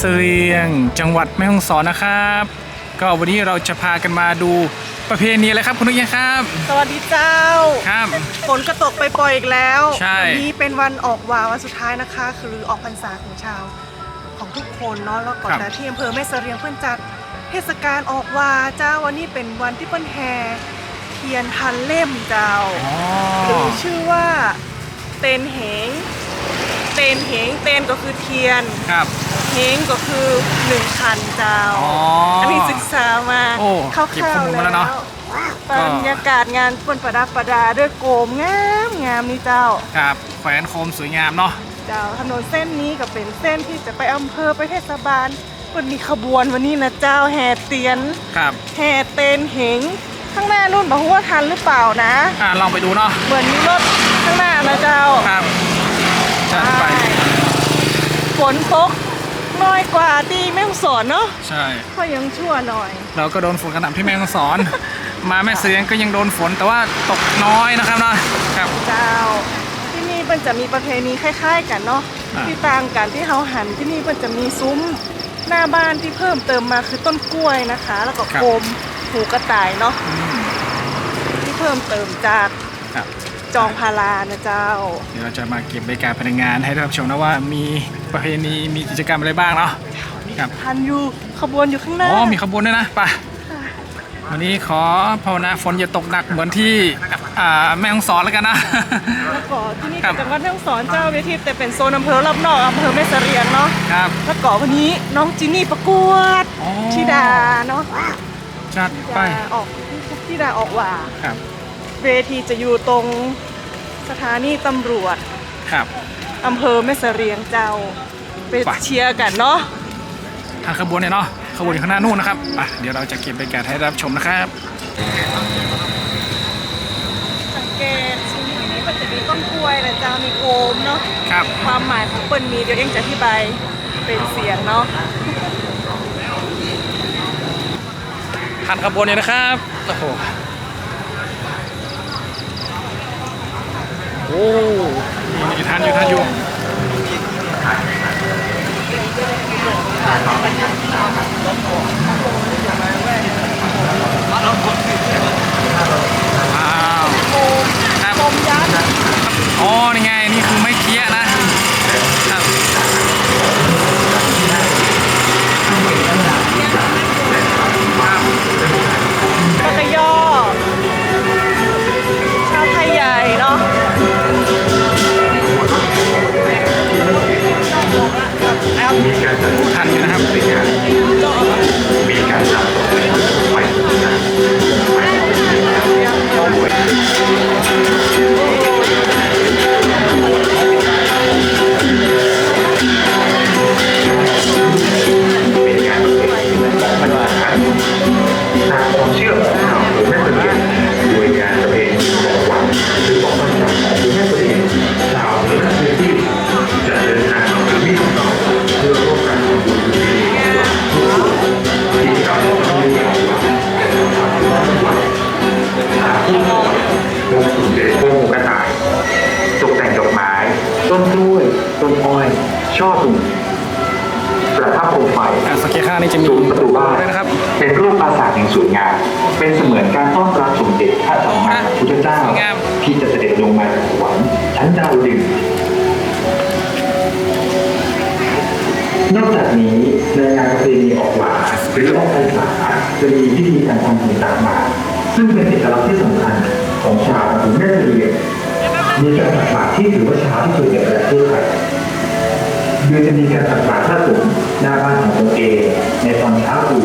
สวัสดีอำเภอแม่เสรียง จังหวัดแม่ฮ่องสอนนะครับ ก็วันนี้เราจะพากันมาดูประเพณีอะไรครับคุณนุ้ยครับ สวัสดีเจ้า ครับ ฝนกระตกไปปล่อยๆอีกแล้วใช่ วันี้เป็นวันออกวาวันสุดท้ายนะคะ คือออกพรรษาของชาว ของทุกคนเนาะแล้วก่อนแต่ที่อำเภอแม่เสรียงเพื่อนจัดเทศกาลออกวาเจ้าวันนี้เป็นวันที่เปิ้นแห่เทียนพันเล่มเจ้า อ๋อ หรือชื่อว่าเตนเหง เตนเหงเตนก็คือเทียน ครับ เหงก็คือหนึ่งคันเจ้าอ๋ออัอันนี้ศึกษามาโอ้คร่าวเก็บข้อมูลๆมาแล้วเนอะ บรรยากาศงานปนประดับประดาด้วยโกมงามงามนี่เจ้า ครับแขวนโคมสวยงามเนาะ เจ้าถนนเส้นนี้ก็เป็นเส้นที่จะไปอำเภอไปเทศบาลมันมีขบวนวันนี้นะเจ้าแห่เตียน ครับ แห่เตนเหงข้างหน้านู่นบอกว่าทันหรือเปล่านะ อ่าลองไปดูเนาะ เหมือนมีรถข้างหน้านะเจ้า ครับ จัดไปฝนตกน้อยกว่าที่แม่ฮ่องสอนเนาะใช่ ก็ยังชั่วหน่อย เราก็โดนฝนกระหน่ำที่แม่ฮ่องสอน มาแม่เสรียงก็ยังโดนฝนแต่ว่าตกน้อยนะครับเนาะครับ เจ้า ที่นี่มันจะมีประเพณีคล้าย ๆ กันเนาะอ่า ที่ต่างกันที่เฮาหันที่นี่มันจะมีซุ้มหน้าบ้านที่เพิ่มเติมมาคือต้นกล้วยนะคะ แล้วก็โคมหูกระต่ายเนาะอืมที่เพิ่มเติมจากครับ จองพารานะเจ้า เดี๋ยวเราจะมาเก็บบรรยากาศภายในงานให้ท่านผู้ชมนะว่ามีประเพณีมีกิจกรรมอะไรบ้างเนาะ ครับ ทันอยู่ขบวนอยู่ข้างหน้า อ๋อมีขบวนด้วยนะไปวันนี้ขอภาวนาฝนอย่าตกหนักเหมือนที่อ่าแม่ฮ่องสอนแล้วกันนะ แล้วก็ที่นี่ครัก็บจังหวัดแม่ฮ่องสอนเจ้าเวทีแต่เป็นโซนอำเภอรอบนอกอำเภอแม่เสรียงเนาะครับ แล้วก็วันนี้น้องจินนี่ประกวดอ๋อ ธิดาเนาะจัดไปธิดาออกธิดาออกว่า ครับ เวทีจะอยู่ตรง สถานีตำรวจครับ อำเภอแม่เสรียงเจ้าไปไป เชียร์กันเนาะทางขบวนเนี่ยเนาะขบวนอยู่ข้างหน้านู่นนะครับไปเดี๋ยวเราจะเก็บบรรยากาศให้รับชมนะครับ สังเกตชิ้นที่นี่มันจะมีต้นกล้วยนะเจ้ามีโกมเนาะครับ ความหมายของเปิ้นมีเดี๋ยวเองจะอธิบายเป็นเสียงเนาะผ่านขบวนเนี่ยนะครับ โอ้โห อ้มีอยู่ทันอยู่ทันอยู่ว้าวครับกลมยักษ์อ๋อนี่ไง นี่คือไม่เคี้ยนะ ทันอยู่นะครับ ช่อตุ่มประทับโคมไฟอ่าสังเกตข้างนี่จะมีซุ้มประตูบ้านด้วยนะครับ เป็นรูปปราสาทแห่งสวยงาม เป็นเสมือนการต้อนรับสมเด็จพระสัมมาสัมพุทธเจ้า สวยงาม ที่จะเสด็จลงมาจากสวรรค์ชั้นดาวดึงส์นอกจากนี้ในงานประเพณีออกหวาหรือออกพรรษาจะมีพิธีการทำบุญตามมา ซึ่งเป็นเอกลักษณ์ที่สำคัญของชาวอำเภอแม่เสลียงมีการตักบาตรที่ถือว่าช้าที่สุดในประเทศไทย โดยจะมีการตักบาตรพระสงฆ์หน้าบ้านของตนเองในตอนเช้าตรู่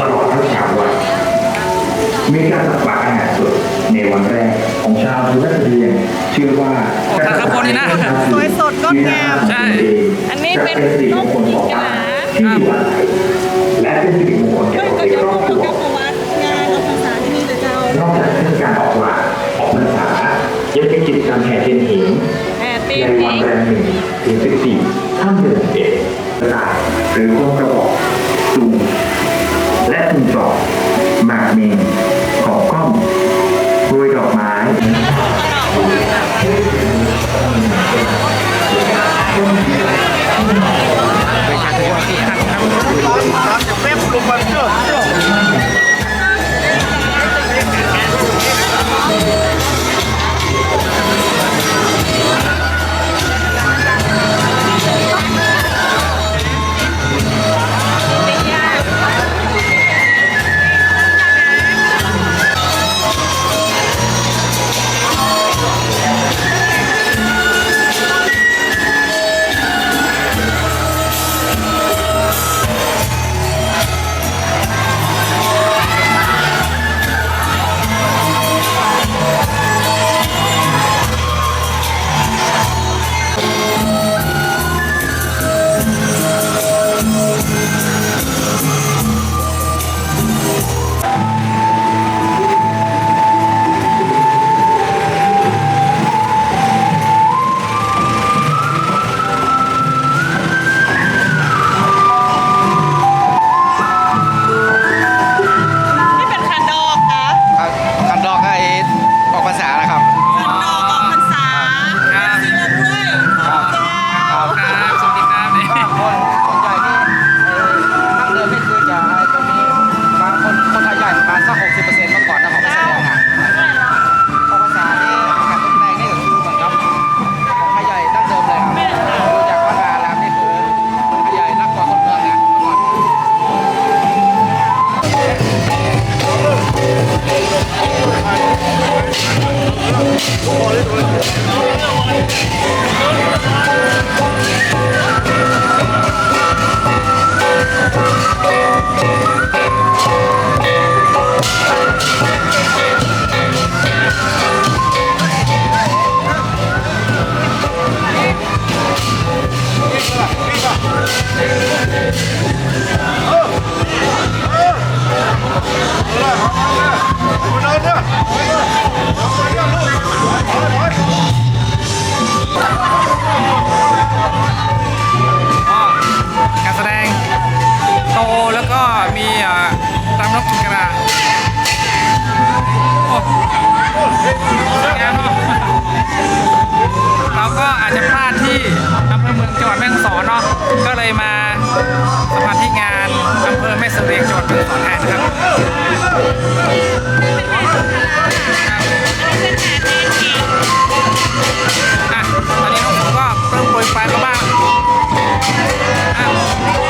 ตลอดทั้งเช้าวันมีการตักบาตรอาหารสดในวันแรกของชาวพุทธเรียนเชื่อว่าโอ้ถ้าขบวนนี่นะสวยสดงดงามใช่อันนี้เป็น সুপার นกกระเราก็อาจจะพลาดที่อำเภอเมืองจังหวัดแม่ฮ่องสอนเนาะก็เลยมาสัมผัสที่งานอำเภอแม่เสรียงจังหวัดแม่ฮ่องสอนแทนครับอะตอนนี้น้องผมก็เริ่มโปรยไฟายมาบ้างอะ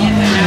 Yeah.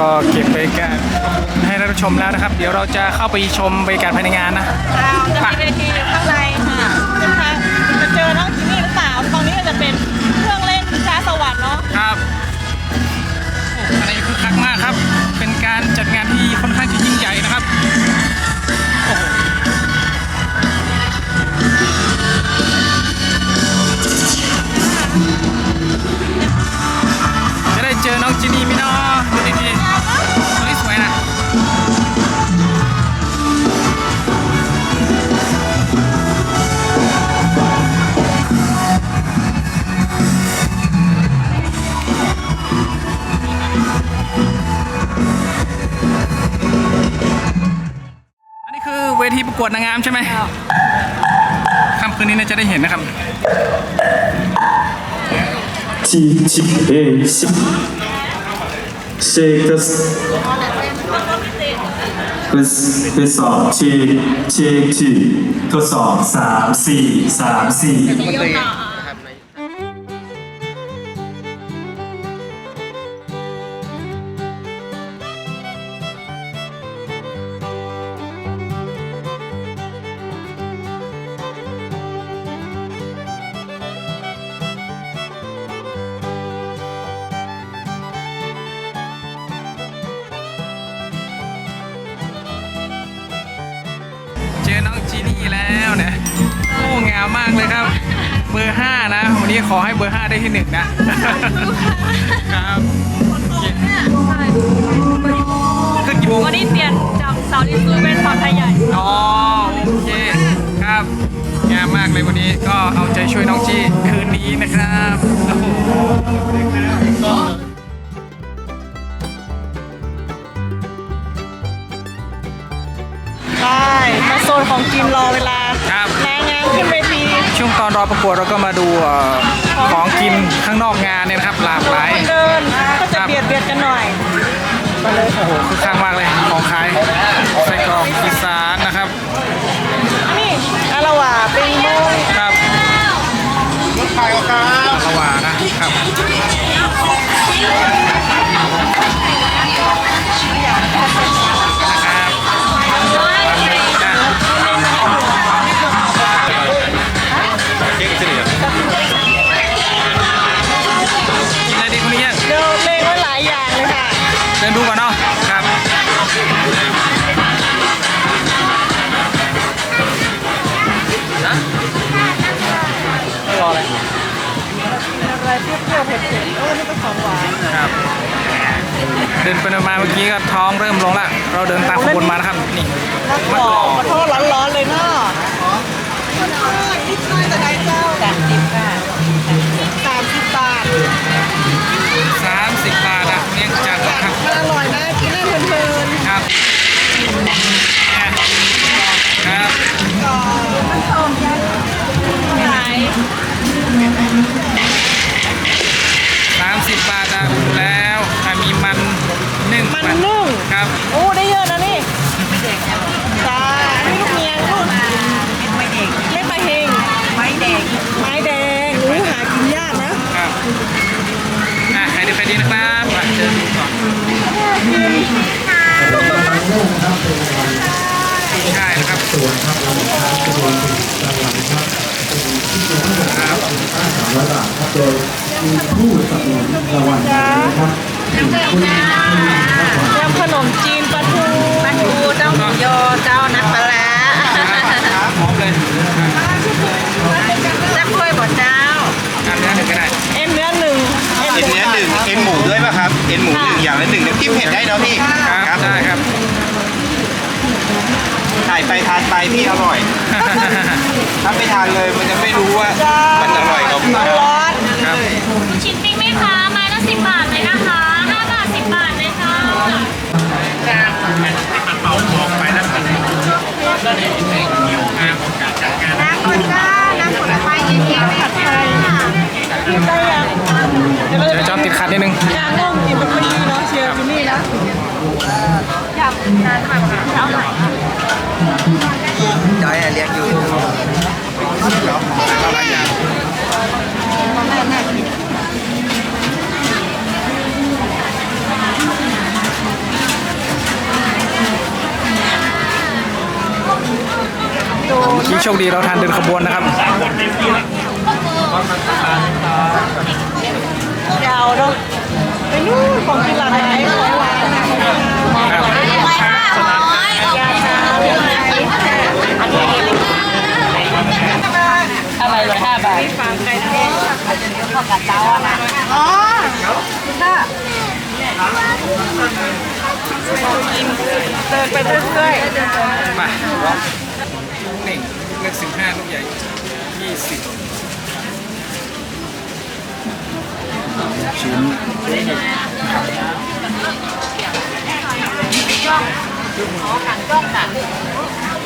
ก็เก็บไปกาศให้ท่านชมแล้วนะครับ เดี๋ยวเราจะเข้าไปชมบรรยากาศภายในงานนะเราจะมีเวทีข้างในค่ะจะเจอน้องที่นี่หรือเปล่าตรงนี้ก็จะเป็น ดนางงามใช่ไหมค่ำคืนนี้น่าจะได้เห็นนะครับจีจีเอซิเซกัสเพื่อสอบเชคเชคจีทดสอบสามสี่สามสี่ ขอให้เบอร์ห้าได้ที่หนึ่งนะครับขึ้นกี่โมงวันนี้เปลี่ยนจากเสาลิซูเป็นเสาไทยใหญ่อ๋อโอเคครับงามมากเลยวันนี้ก็เอาใจช่วยน้องจีคืนนี้นะครับโอ้โหได้มาโซนของกินรอเวลาครับ ช่วงตอนรอประกวดเราก็มาดูเอ่อของกินข้างนอกงานเนี่ยนะครับหลากหลายเดินก็จะเบียดเบียดกันหน่อยโอ้โหคือข้างมากเลยของขายไส้กรอก ดินไปเดินมาเมื่อกี้ก็ท้องเริ่มลงละเราเดินตามขบวนมานะครับนี่มะกมะอกกออกขอโทษร้อนๆเลยเนาะนี่ช่วยจะได้เจ้าสามสิบค่ะสามสิบบาทสามสิบบาทนะเนี่ยจากครับมันอร่อยนะกินได้เพลินครับอะครับๆก่อนขายสามสิบบาทนะแล้วอะมีมันนึ่ง มันนึ่งครับโอ้ได้เยอะนะนี่จ้าอันนี้ลูกเมียลูกไม่เด็กเล็กมาเฮงไม้แดงไม้แดงอู้หากินยากนะครับอะใครดีใครดีนะครับอะเชิญดูก่อนใช่นะครับครับยำขนมจีนปลาทูปลาทูเจ้าหมูยอเจ้าน้ำปลาร้าครับพร้อมเลยจะกล้วยบ่เจ้าอันนี้หนึ่งก็ได้เอ็นเนื้อหนึ่งเอ็นเนื้อหนึ่งเอ็นหมูด้วยป่ะครับ เอ็นหมูหนึ่งอย่างละหนึ่งน้ำจิ้มเผ็ดได้เนาะพี่ ครับได้ครับถ่ายไปทานไปพี่อร่อย ถ้าไม่ทานเลยมันจะไม่รู้ว่ามันอร่อยกับร้อนครับ นิดนึงยางกินเป็นคนดีเนาะเชียร์จิมมี่นะอยากนานมากค่ะเอาไหนจอยเรียกอยู่ที่โชคดีเราทานเดินขบวนนะครับ เดินไปเรื่อยมานี่งเลือกสิบห้าลูกใหญ่ยี่สิบชิ้นไ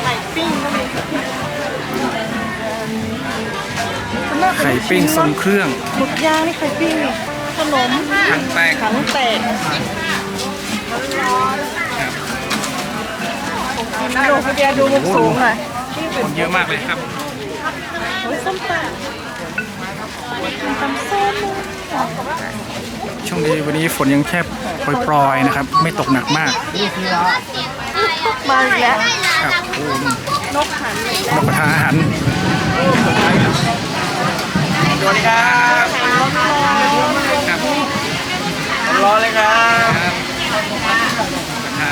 ข่ปิ้งไข่ปิ้งเครื่องหมึกย่างนี่ไข่ปิ้งนี่ขนมถังแตกขังแตก ดูคุณเดียดูมุมสูงหน่อยคนเยอะมากเลยครับโอ้ยส้มตำตำส้มช่วงนี้วันนี้ฝนยังแค่ปล่อยๆนะครับ ไม่ตกหนักมากมาอีกแล้วครับนกหันเลยรับประทาหารสวัสดีครับรอเลยครับ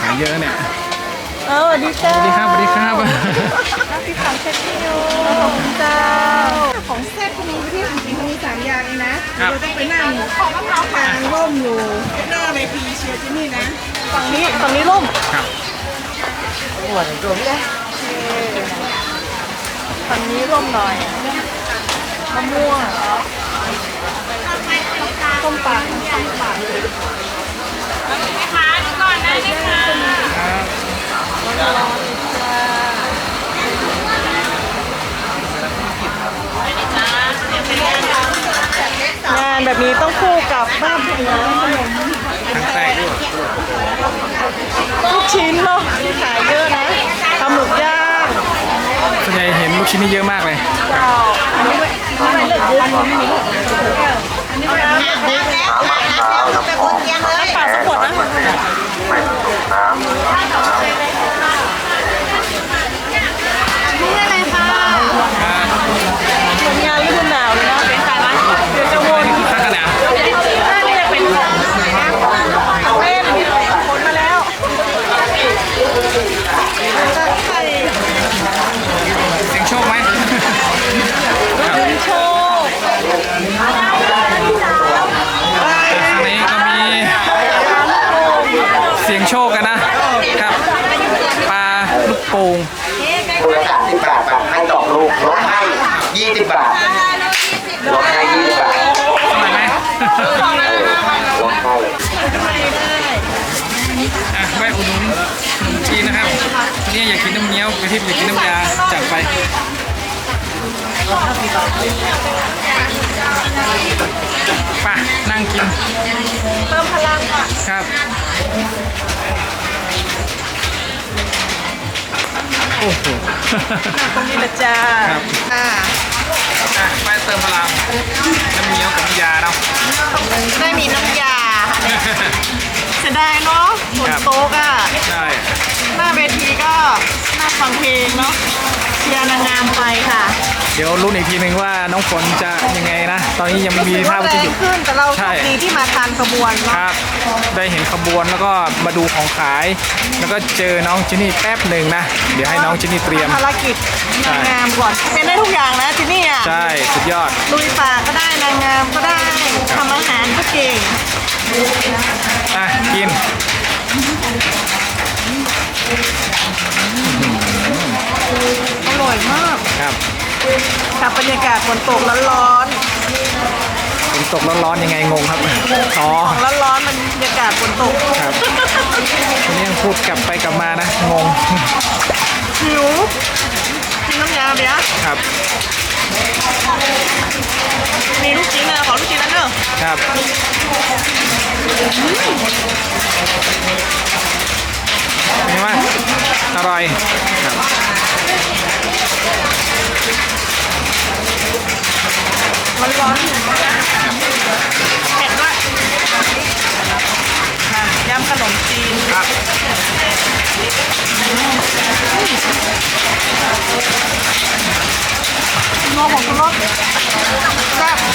ขายเยอะเนี่ยเออดีจ้าสวัสดีครับสวัสดีครับพี่ขังเซ็ตพี่โยขอบคุณเจ้าของเซ็ตมีที่มีสามอย่างเองนะครับเราต้องไปนั่งของมะพร้าวกลางร่มอยู่หน้าเวทีเชียร์ที่นี่นะฝั่งนี้ฝั่งนี้ร่มครับฝั่งนี้ร่มหน่อยมะม่วง ส้มปังส้มปังงานแบบนี้ต้องคู่กับบ้านถึงร้านขนมถังแตกด้วยลูกชิ้นเนาะที่ขายเยอะนะปลาหมึกย่างส่วนใหญ่เห็นลูกชิ้นนี่เยอะมากเลยเจ้าอันนี้ไม่ไม่เลือกอันนี้มี กระทิบอยากกินน้ำยาจัดไปไป่ะนั่งกินเติมพลังค่ะครับโอ้โหตรงนี้ละจ้าครับอ่าอะไปเติมพลังน้ำเงี้ยวกับน้ำยาเนาะได้มีน้ำยา เสียดายเนาะฝนครับโต๊กอะ ใช่ หน้าเวทีก็น่าฟังเพลงเนาะเชียร์นางงามไปค่ะเดี๋ยวลุ้นอีกทีหนึ่งว่าน้องฝนจะยังไงนะ ตอนนี้ยังไม่มีถือท่าว่าว่าแรจะหงยุด ขึ้นแต่เราโชใช่ คดีที่มาทันขบวนคเนาะรับได้เห็นขบวนแล้วก็มาดูของขาย แล้วก็เจอน้องจินนี่แป๊บหนึ่งนะ เดี๋ยวให้น้องจินนี่เตรียม ภารกิจนางงามก่อนเป็นได้ทุกอย่างนะที่นี่อะใช่สุดยอด ลุยป่าก็ได้นางงามก็ได้ทำอาหารก็เก่งอะ กิน อร่อยมากครับ กับบรรยากาศฝนตกร้อนฝนตกร้อนๆยังไงงงครับอ๋อๆของร้อนๆมันบรรยากาศฝนตกครับวันนี้ยังพูดกลับไปกลับมานะงงหิวกินน้ำยาเบียร์ครับมีลูกชิ้นนะขอลูกชิ้นนั้นเนอะครับเป็นไงบ้างอร่อยครับ ร้อนร้อนเผ็ดด้วยนะยำขนมจีนครับงอของคุณรสแซ่บอะ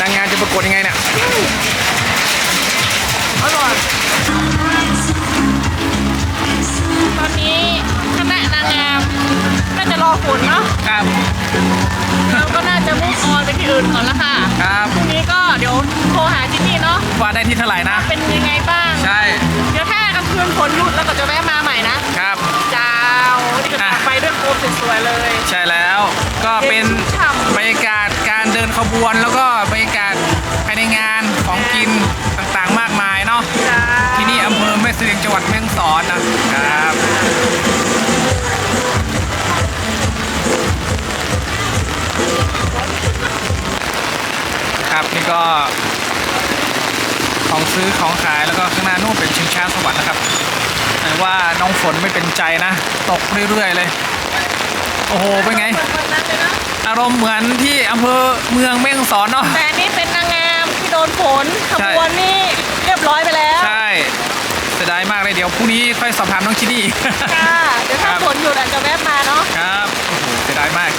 นางงานจะประกวดยังไงเนี่ยอร่อยตอนนี้คณะนางงามน่าจะรอฝนเนาะครับเราก็น่าจะมุ่งออนไปที่อื่นก่อนละค่ะครับพรุ่งนี้ก็เดี๋ยวโทรหาจินนี่เนาะว่าได้ที่เท่าไหร่นะ เป็นยังไงบ้าง ใช่ เดี๋ยวถ้ากลางคืนฝนหยุดแล้วก็จะแวะมาใหม่นะครับจ้าวนี่ก็กลับอะไปด้วยโคมสวยๆเลย ใช่แล้วก็เป็นบรรยากาศการเดิน ขบวนแล้วก็บรรยากาศภายในงานของกินต่างๆมากมายเนาะจ้าที่นี่อำเภอแม่เสลียงจังหวัดแม่ฮ่องสอนนะครับครับนี่ก็ของซื้อของขายแล้วก็ข้างหน้านู่นเป็นชิงช้าสวรรค์นะครับแต่ว่าน้องฝนไม่เป็นใจนะ ตกเรื่อยๆเลย โอ้โห เป็นไง วันนั้นเลยนะอารมณ์เหมือนที่อำเภอเมืองแม่ฮ่องสอนเนาะ แต่อันนี่เป็นนางงามที่โดนฝนขใช่ บวนนี่เรียบร้อยไปแล้วใช่เสียดายมากเลยเดี๋ยวพรุ่งนี้ค่อยสอบถามน้องชิดดี้ค่ะเดี๋ยวถ้าครับ ฝนหยุดอาจจะแวะมาเนาะ ครับโอ้โหเสียดายมาก